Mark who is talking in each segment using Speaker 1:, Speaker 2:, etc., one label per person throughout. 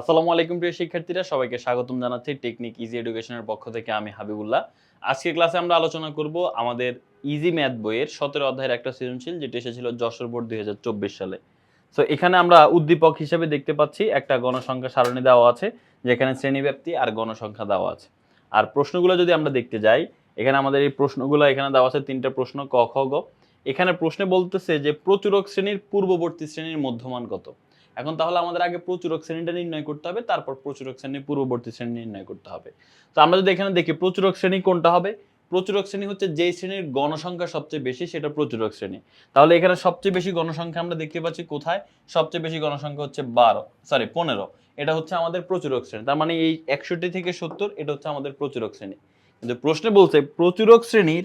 Speaker 1: আসসালামু আলাইকুম প্রিয় শিক্ষার্থীরা, সবাইকে স্বাগতম জানাচ্ছি টেকনিক ইজি এডুকেশনের পক্ষ থেকে আমি হাবিবুল্লাহ। আজকের ক্লাসে আমরা আলোচনা করব আমাদের ইজি ম্যাথ বইয়ের সতেরো অধ্যায়ের একটা সৃজনশীল, যেটি এসেছিল যশোর বোর্ড দুই হাজার চব্বিশ সালে। সো এখানে আমরা উদ্দীপক হিসেবে দেখতে পাচ্ছি, একটা গণসংখ্যা সারণী দেওয়া আছে, যেখানে শ্রেণীব্যাপ্তি আর গণসংখ্যা দেওয়া আছে। আর প্রশ্নগুলো যদি আমরা দেখতে যাই, এখানে আমাদের এই প্রশ্নগুলো এখানে দেওয়া আছে, তিনটা প্রশ্ন, ক, খ, গ। এখানে প্রশ্নে বলতেছে যে প্রচুরক শ্রেণির পূর্ববর্তী শ্রেণির মধ্যমান কত? এখন তাহলে আমাদের আগে প্রচুরক শ্রেণীটা নির্ণয় করতে হবে, তারপর প্রচুরক শ্রেণির পূর্ববর্তী শ্রেণি নির্ণয় করতে হবে। তো আমরা যদি এখানে দেখি প্রচুরক শ্রেণি কোনটা হবে? প্রচুরক শ্রেণি হচ্ছে যেই শ্রেণির গণসংখ্যা সবচেয়ে বেশি, সেটা প্রচুরক শ্রেণি তাহলে এখানে সবচেয়ে বেশি গণসংখ্যা আমরা দেখতে পাচ্ছি কোথায়? সবচেয়ে বেশি গণসংখ্যা হচ্ছে বারো সরি পনেরো। এটা হচ্ছে আমাদের প্রচুরক শ্রেণি তার মানে এই একষট্টি থেকে সত্তর, এটা হচ্ছে আমাদের প্রচুরক শ্রেণি কিন্তু প্রশ্নে বলছে প্রচুরক শ্রেণির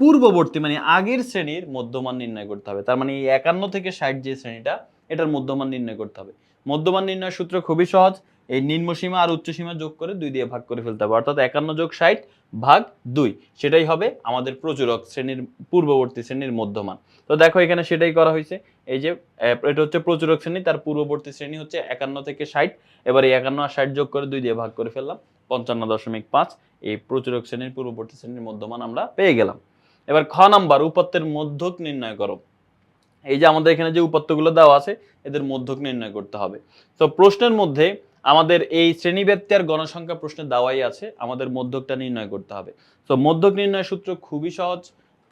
Speaker 1: পূর্ববর্তী মানে আগের শ্রেণির মধ্যমান নির্ণয় করতে হবে, তার মানে এই একান্ন থেকে ষাট যে শ্রেণীটা এটার মধ্যমান নির্ণয় করতে হবে। মধ্যমান নির্ণয় সূত্র খুবই সহজ। এই নিম্নসীমা আর উচ্চসীমা যোগ করে দুই দিয়ে ভাগ করে ফেলতে হবে। অর্থাৎ একান্ন যোগ ষাট ভাগ দুই। সেটাই হবে আমাদের প্রচুরক শ্রেণির পূর্ববর্তী শ্রেণির মধ্যমান। তো দেখো এখানে সেটাই করা হয়েছে। এই যে এটা হচ্ছে প্রচুরক শ্রেণি, তার পূর্ববর্তী শ্রেণি হচ্ছে একান্ন থেকে ষাট। এবার এই একান্ন আর ষাট যোগ করে দুই দিয়ে ভাগ করে ফেললাম। পঞ্চান্ন দশমিক পাঁচ। এই প্রচুরক শ্রেণির পূর্ববর্তী শ্রেণির মধ্যমান আমরা পেয়ে গেলাম। এবার খ নাম্বার উপাত্তের মধ্যক নির্ণয় করো। এই যে আমাদের এখানে যে উপাত্তগুলো দেওয়া আছে, এদের মধ্যক নির্ণয় করতে হবে। তো প্রশ্নের মধ্যে আমাদের এই শ্রেণীব্যাপ্তি আর গণসংখ্যা প্রশ্নে দেওয়াই আছে, আমাদের মধ্যকটা নির্ণয় করতে হবে। তো মধ্যক নির্ণয় সূত্র খুবই সহজ,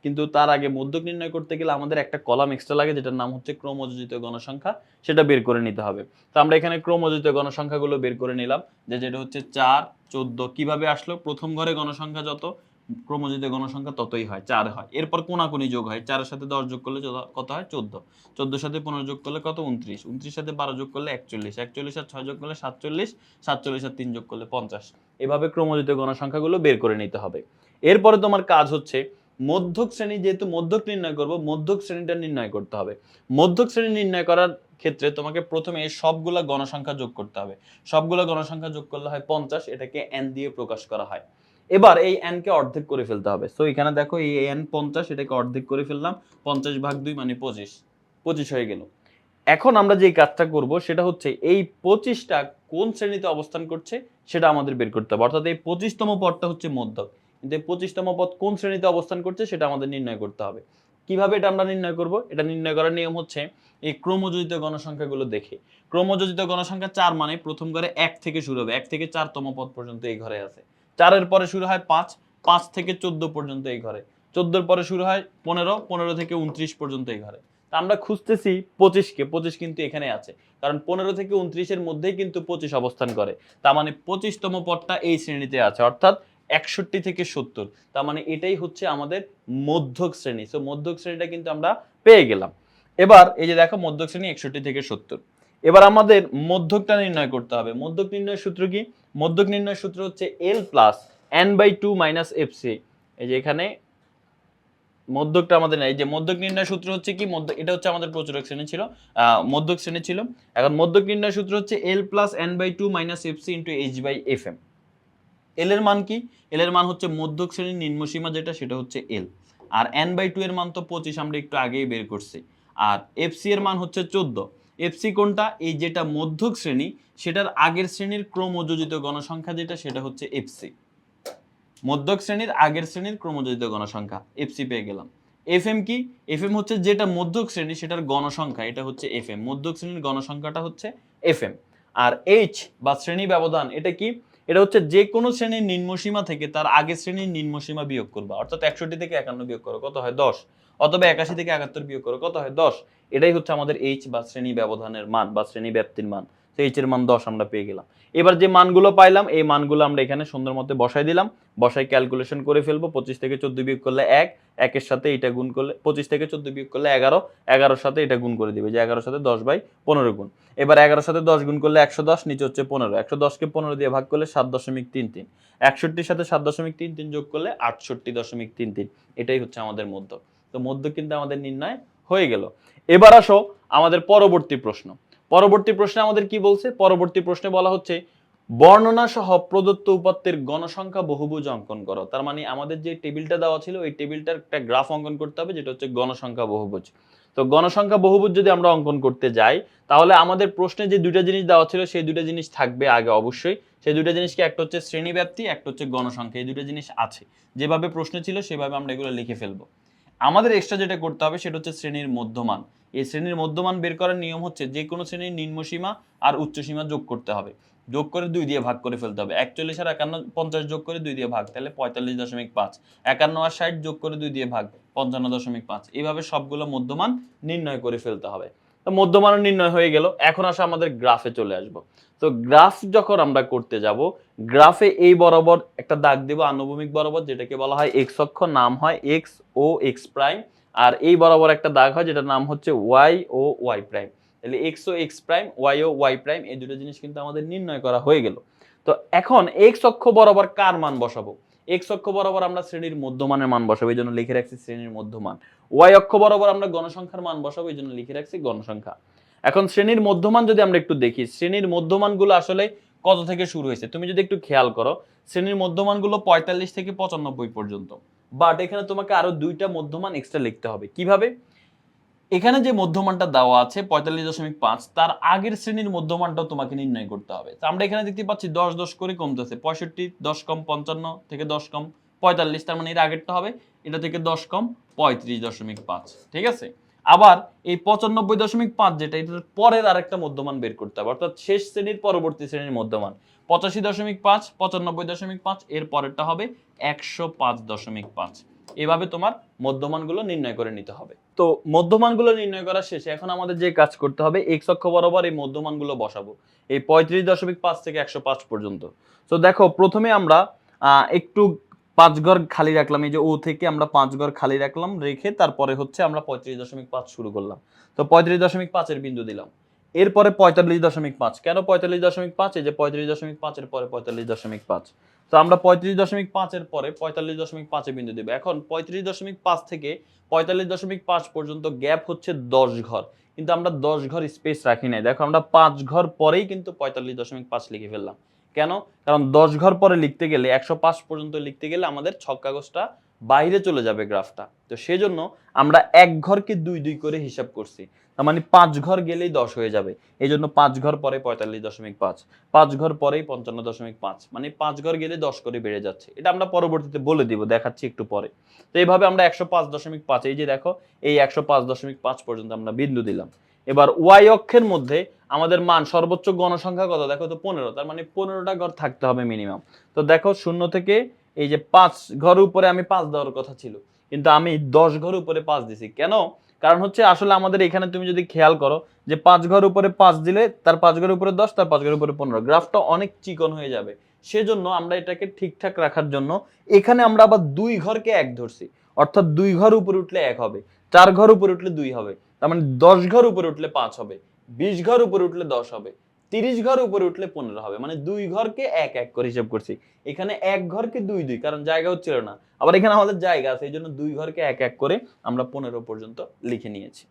Speaker 1: কিন্তু তার আগে মধ্যক নির্ণয় করতে গেলে আমাদের একটা কলাম এক্সট্রা লাগে, যেটার নাম হচ্ছে ক্রমযোজিত গণসংখ্যা, সেটা বের করে নিতে হবে। তো আমরা এখানে ক্রমযোজিত গণসংখ্যাগুলো বের করে নিলাম, যে যেটা হচ্ছে চার, চোদ্দ, কীভাবে আসলো? প্রথম ঘরে গণসংখ্যা যত ক্রমযোজিত গণসংখ্যা ততই হয়, চার হয়। এরপর কোনাকুনি যোগ হয়, চারের সাথে দশ যোগ করলে কত হয়? চোদ্দ। চোদ্দোর সাথে পনেরো যোগ করলে কত? উনত্রিশ। উনত্রিশ সাথে বারো যোগ করলে একচল্লিশ। একচল্লিশ আর ছয় যোগ করলে সাতচল্লিশ। সাতচল্লিশ আর তিন যোগ করলে পঞ্চাশ। এভাবে ক্রমযোজিত গণসংখ্যাগুলো বের করে নিতে হবে। এরপরে তোমার কাজ হচ্ছে মধ্যক শ্রেণি যেহেতু মধ্যক নির্ণয় করব, মধ্যক শ্রেণীটা নির্ণয় করতে হবে। মধ্যক শ্রেণি নির্ণয় করার ক্ষেত্রে তোমাকে প্রথমে সবগুলা গণসংখ্যা যোগ করতে হবে। সবগুলা গণসংখ্যা যোগ করলে হয় পঞ্চাশ, এটাকে এন দিয়ে প্রকাশ করা হয়। এবার এই এন কে অর্ধেক করে ফেলতে হবে। সো এখানে দেখো এই এন পঞ্চাশ, এটাকে অর্ধেক করে ফেললাম। পঞ্চাশ ভাগ দুই মানে পঁচিশ। পঁচিশ হয়ে গেল। এখন আমরা যে কাজটা করব, সেটা হচ্ছে এই পঁচিশটা কোন শ্রেণীতে অবস্থান করছে, সেটা আমাদের বের করতে হবে। অর্থাৎ এই পঁচিশতম পদটা হচ্ছে মধ্যক। কিন্তু এই পঁচিশতম পদ কোন শ্রেণীতে অবস্থান করছে, সেটা আমাদের নির্ণয় করতে হবে। কীভাবে এটা আমরা নির্ণয় করব? এটা নির্ণয় করার নিয়ম হচ্ছে এই ক্রমযোজিত গণসংখ্যাগুলো দেখে। ক্রমযোজিত গণসংখ্যা চার মানে প্রথম ঘরে এক থেকে শুরু হবে। এক থেকে চারতম পদ পর্যন্ত এই ঘরে আছে। চারের পরে শুরু হয় পাঁচ পাঁচ থেকে চোদ্দ পর্যন্ত এই ঘরে। চোদ্দোর পরে শুরু হয় পনেরো পনেরো থেকে উনত্রিশ পর্যন্ত এই ঘরে। তা আমরা খুঁজতেছি পঁচিশকে, পঁচিশ কিন্তু এখানে আছে। কারণ পনেরো থেকে উনত্রিশের মধ্যেই কিন্তু পঁচিশ অবস্থান করে। তার মানে পঁচিশতম পদটা এই শ্রেণীতে আছে, অর্থাৎ একষট্টি থেকে সত্তর। তার মানে এটাই হচ্ছে আমাদের মধ্যক শ্রেণি। সো মধ্যক শ্রেণীটা কিন্তু আমরা পেয়ে গেলাম। এবার এই যে দেখো মধ্যক শ্রেণি একষট্টি থেকে সত্তর। এবার আমাদের মধ্যকটা নির্ণয় করতে হবে। মধ্যক নির্ণয় সূত্র কি? মধ্যক নির্ণয় সূত্র হচ্ছে L plus N by two minus F C এই যে এখানে মধ্যকটা আমাদের নাই। যে মধ্যক নির্ণয় সূত্র হচ্ছে কি? মধ্য এটা হচ্ছে আমাদের প্রচুরক শ্রেণি ছিল। মধ্যক শ্রেণি ছিল। এখন মধ্যক নির্ণয় সূত্র হচ্ছে L plus N by two minus F C into H by F M L এর মান কি? এল এর মান হচ্ছে মধ্যক শ্রেণির নিম্নসীমা যেটা, সেটা হচ্ছে এল আর এন বাই টু এর মান তো পঁচিশ, আমরা একটু আগেই বের করছি। আর এফ সি এর মান হচ্ছে চোদ্দ। এফ সি কোনটা? এই যেটা মধ্যক শ্রেণি, সেটার আগের শ্রেণির ক্রমযোজিত গণসংখ্যা যেটা, সেটা হচ্ছে এফ সি মধ্যক শ্রেণির আগের শ্রেণির ক্রমযোজিত গণসংখ্যা এফ সি পেয়ে গেলাম। এফ কি? এফ এম হচ্ছে যেটা মধ্যক শ্রেণি, সেটার গণসংখ্যা, এটা হচ্ছে এফ এম মধ্যক শ্রেণির গণসংখ্যাটা হচ্ছে এফ আর এইচ বা শ্রেণি ব্যবধান, এটা কি? এটা হচ্ছে যে কোনো শ্রেণির নিম্নসীমা থেকে তার আগের শ্রেণির নিম্নসীমা বিয়োগ করবা। অর্থাৎ একষট্টি থেকে একান্ন বিয়োগ করো, কত হয়? দশ। অথবা একাশি থেকে একাত্তর বিয়োগ করো, কত হয়? দশ। এটাই হচ্ছে আমাদের এইচ বা শ্রেণি ব্যবধানের মান বা শ্রেণি ব্যাপ্তির মান। তো এইচ এর মান দশ আমরা পেয়ে গেলাম। এবার যে মানগুলো পাইলাম, এই মানগুলো আমরা এখানে সুন্দর মতো বসাই দিলাম। বসাই ক্যালকুলেশন করে ফেলব, পঁচিশ থেকে চোদ্দ বিয়োগ করলে এক, একের সাথে এটা গুণ করলে, পঁচিশ থেকে চোদ্দ বিয়োগ করলে এগারো, এগারোর সাথে এটা গুণ করে দিবে যে এগারোর সাথে দশ বাই পনেরো গুণ। এবার এগারোর সাথে দশ গুণ করলে একশো দশ, নিচে হচ্ছে পনেরো। একশো দশকে পনেরো দিয়ে ভাগ করলে সাত দশমিক তিন তিন। একষট্টির সাথে সাত দশমিক তিন তিন যোগ করলে আটষট্টি দশমিক তিন তিন। এটাই হচ্ছে আমাদের মধ্য। তো মধ্য কিন্তু আমাদের নির্ণয় হয়ে গেল। এবার আসো আমাদের পরবর্তী প্রশ্ন। পরবর্তী প্রশ্নে আমাদের কি বলছে? পরবর্তী প্রশ্নে বলা হচ্ছে, বর্ণনা সহ প্রদত্ত উপাত্তের গণসংখ্যা বহুভুজ অঙ্কন করো। তার মানে আমাদের যে টেবিলটা দেওয়া ছিল, ওই টেবিলটার একটা গ্রাফ অঙ্কন করতে হবে, যেটা হচ্ছে গণসংখ্যা বহুভুজ। তো গণসংখ্যা বহুভুজ যদি আমরা অঙ্কন করতে যাই, তাহলে আমাদের প্রশ্নে যে দুইটা জিনিস দেওয়া ছিল, সেই দুইটা জিনিস থাকবে আগে অবশ্যই। সেই দুইটা জিনিসকে একটা হচ্ছে শ্রেণি ব্যাপ্তি একটা হচ্ছে গণসংখ্যা, এই দুইটা জিনিস আছে। যেভাবে প্রশ্ন ছিল, সেভাবে আমরা এগুলো লিখে ফেলব। আমাদের এক্সট্রা যেটা করতে হবে সেটা হচ্ছে শ্রেণির মধ্যমান। এই শ্রেণির মধ্যমান বের করার নিয়ম হচ্ছে যে কোনো শ্রেণির নিম্নসীমা আর উচ্চসীমা যোগ করতে হবে। যোগ করে দুই দিয়ে ভাগ করে ফেলতে হবে। একচল্লিশ আর একান্ন পঞ্চাশ যোগ করে দুই দিয়ে ভাগ, তাহলে পঁয়তাল্লিশ দশমিক পাঁচ। একান্ন আর ষাট যোগ করে দুই দিয়ে ভাগ, পঞ্চান্ন দশমিক পাঁচ। এইভাবে সবগুলো মধ্যমান নির্ণয় করে ফেলতে হবে। তো মধ্যমান নির্ণয় হয়ে গেল। এখন আসা আমাদের গ্রাফে চলে আসব। তো গ্রাফ যখন আমরা করতে যাব, গ্রাফে এই বরাবর একটা দাগ দেব, আনুভূমিক বরাবর, যেটাকে বলা হয় এক্স অক্ষ, নাম হয় এক্স ও এক্স প্রাইম আর এই বরাবর একটা দাগ হয়, যেটার নাম হচ্ছে ওয়াই ও ওয়াই প্রাইম তাহলে এক্স ও এক্স প্রাইম ওয়াই ও ওয়াই প্রাইম এই দুটো জিনিস কিন্তু আমাদের নির্ণয় করা হয়ে গেল। তো এখন এক্স অক্ষ বরাবর কার মান বসাবো? এক্স অক্ষ বরাবর আমরা শ্রেণির মধ্যমানের মান বসাবো, এই জন্য লিখে রাখছি শ্রেণির মধ্যমান। ওয়াই অক্ষ বরাবর আমরা গণসংখ্যার মান বসাবো, এই জন্য লিখে রাখছি গণসংখ্যা। এখন শ্রেণির মধ্যমান যদি আমরা একটু দেখি, শ্রেণির মধ্যমানগুলো আসলে কত থেকে শুরু হয়েছে? তুমি যদি একটু খেয়াল করো, শ্রেণির মধ্যমানগুলো পঁয়তাল্লিশ থেকে পঁচানব্বই পর্যন্ত। বাট এখানে তোমাকে আরও দুইটা মধ্যমান এক্সট্রা লিখতে হবে। কীভাবে? এখানে যে মধ্যমানটা দেওয়া আছে, পঁয়তাল্লিশ দশমিক পাঁচ, তার আগের শ্রেণির মধ্যমানটাও তোমাকে নির্ণয় করতে হবে। তো আমরা এখানে দেখতে পাচ্ছি দশ দশ করে কমতেছে। পঁয়ষট্টি, দশ কম পঞ্চান্ন থেকে দশ কম পঁয়তাল্লিশ, তার মানে এর আগেরটা হবে। এটা থেকে দশ কম পঁয়ত্রিশ দশমিক পাঁচ, ঠিক আছে? আবার এই পঁচানব্বই দশমিক পাঁচ যেটা, এটার পরের আরেকটা মধ্যমান বের করতে হবে। অর্থাৎ শেষ শ্রেণির পরবর্তী শ্রেণির মধ্যমান। পঁচাশি দশমিক পাঁচ, পঁচানব্বই দশমিক পাঁচ, এর পরেরটা হবে একশো পাঁচ দশমিক পাঁচ। এভাবে তোমার মধ্যমানগুলো নির্ণয় করে নিতে হবে। তো মধ্যমানগুলো নির্ণয় করা শেষে এখন আমাদের যে কাজ করতে হবে এক্স অক্ষ বরাবর এই মধ্যমানগুলো বসাবো। এই পঁয়ত্রিশ দশমিক পাঁচ থেকে একশো পাঁচ পর্যন্ত। তো দেখো, প্রথমে আমরা একটু পাঁচ ঘর খালি রাখলাম। এই যে ও থেকে আমরা পাঁচ ঘর খালি রাখলাম, রেখে তারপরে হচ্ছে আমরা পঁয়ত্রিশ দশমিক পাঁচ শুরু করলাম। তো পঁয়ত্রিশ দশমিক পাঁচের বিন্দু দিলাম। এরপরে পঁয়তাল্লিশ দশমিক পাঁচ। কেন পঁয়তাল্লিশ দশমিক পাঁচ? এই যে পঁয়ত্রিশ দশমিক পাঁচের পরে পঁয়তাল্লিশ দশমিক পাঁচ। তো আমরা পঁয়ত্রিশ দশমিক পাঁচের পরে পঁয়তাল্লিশ দশমিক পাঁচে বিন্দু দেবো। এখন পঁয়ত্রিশ দশমিক পাঁচ থেকে পঁয়তাল্লিশ দশমিক পাঁচ পর্যন্ত গ্যাপ হচ্ছে দশ ঘর। কিন্তু আমরা দশ ঘর স্পেস রাখি নাই। দেখো আমরা পাঁচ ঘর পরেই কিন্তু পঁয়তাল্লিশ দশমিক পাঁচ লিখে ফেললাম। কেন? কারণ দশ ঘর পরে লিখতে গেলে, একশো পাঁচ পর্যন্ত লিখতে গেলে আমাদের ছক কাগজটা বাইরে চলে যাবে গ্রাফটা। তো সেজন্য আমরা এক ঘরকে দুই দুই করে হিসাব করছি। তার মানে পাঁচ ঘর গেলেই দশ হয়ে যাবে। এই জন্য পাঁচ ঘর পরে পঁয়তাল্লিশ দশমিক পাঁচ পাঁচ ঘর পরেই পঞ্চান্ন দশমিক পাঁচ মানে পাঁচ ঘর গেলে দশ করে বেড়ে যাচ্ছে। এটা আমরা পরবর্তীতে বলে দিব, দেখাচ্ছি একটু পরে। তো এইভাবে আমরা একশো পাঁচ দশমিক পাঁচ, এই যে দেখো, এই একশো পাঁচ দশমিক পাঁচ পর্যন্ত আমরা বিন্দু দিলাম। এবার ওয়াই অক্ষের মধ্যে আমাদের মান সর্বোচ্চ গণসংখ্যা কত? দেখো তো পনেরো, তার মানে পনেরোটা ঘর থাকতে হবে মিনিমাম তো দেখো শূন্য থেকে এই যে পাঁচ ঘর উপরে আমি পাঁচ দেওয়ার কথা ছিল, কিন্তু আমি দশ ঘর উপরে পাঁচ দিছি। কেন? কারণ হচ্ছে আসলে আমাদের এখানে তুমি যদি খেয়াল করো যে পাঁচ ঘর উপরে পাঁচ দিলে তার পাঁচ ঘর উপরে দশ, তার পাঁচ ঘর উপরে পনেরো। গ্রাফটা অনেক চিকন হয়ে যাবে। সেজন্য আমরা এটাকে ঠিকঠাক রাখার জন্য এখানে আমরা আবার দুই ঘরকে এক ধরছি। অর্থাৎ দুই ঘর উপরে উঠলে এক হবে, চার ঘর উপরে উঠলে দুই হবে। তার মানে দশ ঘর উপরে উঠলে পাঁচ হবে, বিশ ঘর উপরে উঠলে দশ হবে। তিরিশ ঘর উপরে উঠলে পনেরো হবে। মানে দুই ঘরকে এক এক করে হিসাব করছি। এখানে এক ঘরকে দুই দুই, কারণ জায়গা হচ্ছিল না। আবার এখানে আমাদের জায়গা আছে এই জন্য দুই ঘরকে এক এক করে আমরা পনেরো পর্যন্ত লিখে নিয়েছি।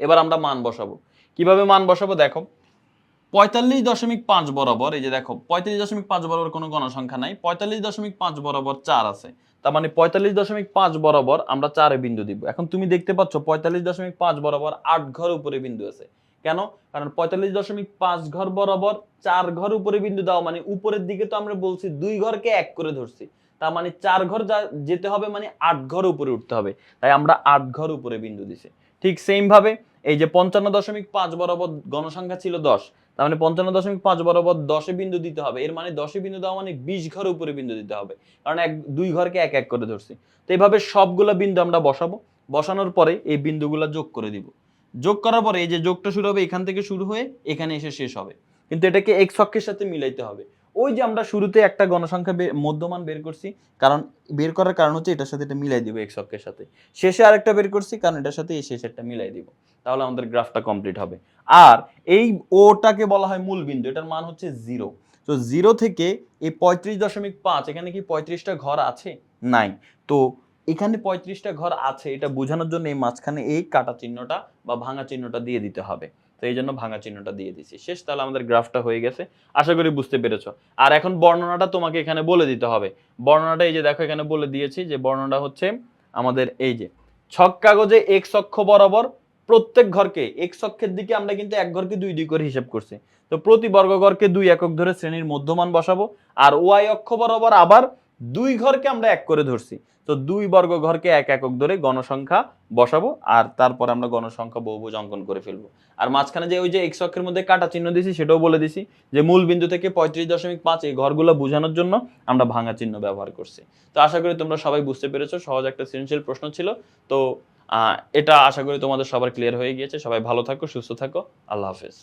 Speaker 1: এবার আমরা মান বসাবো। কীভাবে মান বসাবো দেখো? পঁয়তাল্লিশ দশমিক পাঁচ বরাবর, এই যে দেখো, পঁয়তাল্লিশ দশমিক পাঁচ বরাবর কোনো গণসংখ্যা নাই, পঁয়তাল্লিশ দশমিক পাঁচ বরাবর চার আছে। তার মানে পঁয়তাল্লিশ দশমিক পাঁচ বরাবর আমরা চারে বিন্দু দিব। এখন তুমি দেখতে পাচ্ছ পঁয়তাল্লিশ দশমিক পাঁচ বরাবর আট ঘর উপরে বিন্দু আছে। কেন? কারণ পঁয়তাল্লিশ দশমিক পাঁচ ঘর বরাবর চার ঘর উপরে বিন্দু দাও মানে উপরের দিকে তো আমরা বলছি দুই ঘরকে এক করে ধরছি। তার মানে চার ঘর যেতে হবে মানে আট ঘর উপরে উঠতে হবে। তাই আমরা আট ঘর উপরে বিন্দু দিছি। ঠিক সেম ভাবে এই যে পঞ্চান্ন দশমিক পাঁচ বরাবর গণসংখ্যা ছিল দশ, তার মানে পঞ্চান্ন দশমিক পাঁচ বরাবর দশে বিন্দু দিতে হবে। এর মানে দশে বিন্দু দেওয়া মানে বিশ ঘর উপরে বিন্দু দিতে হবে। কারণ এক, দুই ঘরকে এক এক করে ধরছি। তো এইভাবে সবগুলো বিন্দু আমরা বসাবো। বসানোর পরে এই বিন্দুগুলো যোগ করে দিব। যোগ করার পরে এই যে যোগটা শুরু হবে এখান থেকে শুরু হয়ে এখানে এসে শেষ হবে। কিন্তু এটাকে এক্স অক্ষের সাথে মিলাইতে হবে। ওই যে আমরা শুরুতে একটা গণসংখ্যা মধ্যমান বের করছি, কারণ বের করার কারণ হচ্ছে এটার সাথে এটা মিলাই দিব এক্স অক্ষের সাথে। শেষে আরেকটা বের করছি, কারণ এটার সাথে এই শেষেরটা মিলাই দিব। তাহলে আমাদের গ্রাফটা কমপ্লিট হবে। আর এই ওটাকে বলা হয় মূল বিন্দু এটার মান হচ্ছে জিরো তো জিরো থেকে এই পঁয়ত্রিশ দশমিক পাঁচ, এখানে কি পঁয়ত্রিশটা ঘর আছে? নাই। তো এখানে পঁয়ত্রিশটা ঘর আছে, এটা বোঝানোর জন্য এই মাঝখানে এই কাটা চিহ্নটা বা ভাঙা চিহ্নটা দিয়ে দিতে হবে। তো এই জন্য ভাঙা চিহ্নটা দিয়ে দিছি। শেষ, তাহলে আমাদের গ্রাফটা হয়ে গেছে। আশা করি বুঝতে পেরেছ। আর এখন বর্ণনাটা তোমাকে এখানে বলে দিতে হবে। বর্ণনাটা এই যে দেখো, এখানে বলে দিয়েছি যে বর্ণনাটা হচ্ছে আমাদের এই যে, ছক কাগজে এক্স অক্ষ বরাবর প্রত্যেক ঘরকে এক্স অক্ষের দিকে আমরা কিন্তু এক ঘরকে দুই দুই করে হিসাব করছি। তো প্রতি বর্গঘরকে দুই একক ধরে শ্রেণির মধ্যমান বসাবো। আর ওয়াই অক্ষ বরাবর আবার দুই ঘরকে আমরা এক করে ধরছি। তো দুই বর্গ ঘরকে এক একক ধরে গণসংখ্যা বসাবো আর তারপর আমরা গণসংখ্যা বহুভুজ অঙ্কন করে ফেলব। আর মাঝখানে যে ওই যে এক্স অক্ষের মধ্যে কাটা চিহ্ন দিছি সেটাও বলে দিছি যে মূল বিন্দু থেকে পঁয়ত্রিশ দশমিক পাঁচ এই ঘরগুলো বোঝানোর জন্য আমরা ভাঙা চিহ্ন ব্যবহার করছি। তো আশা করি তোমরা সবাই বুঝতে পেরেছ, সহজ একটা সৃজনশীল প্রশ্ন ছিল। তো এটা আশা করি তোমাদের সবার ক্লিয়ার হয়ে গিয়েছে। সবাই ভালো থাকো, সুস্থ থাকো। আল্লাহ হাফেজ।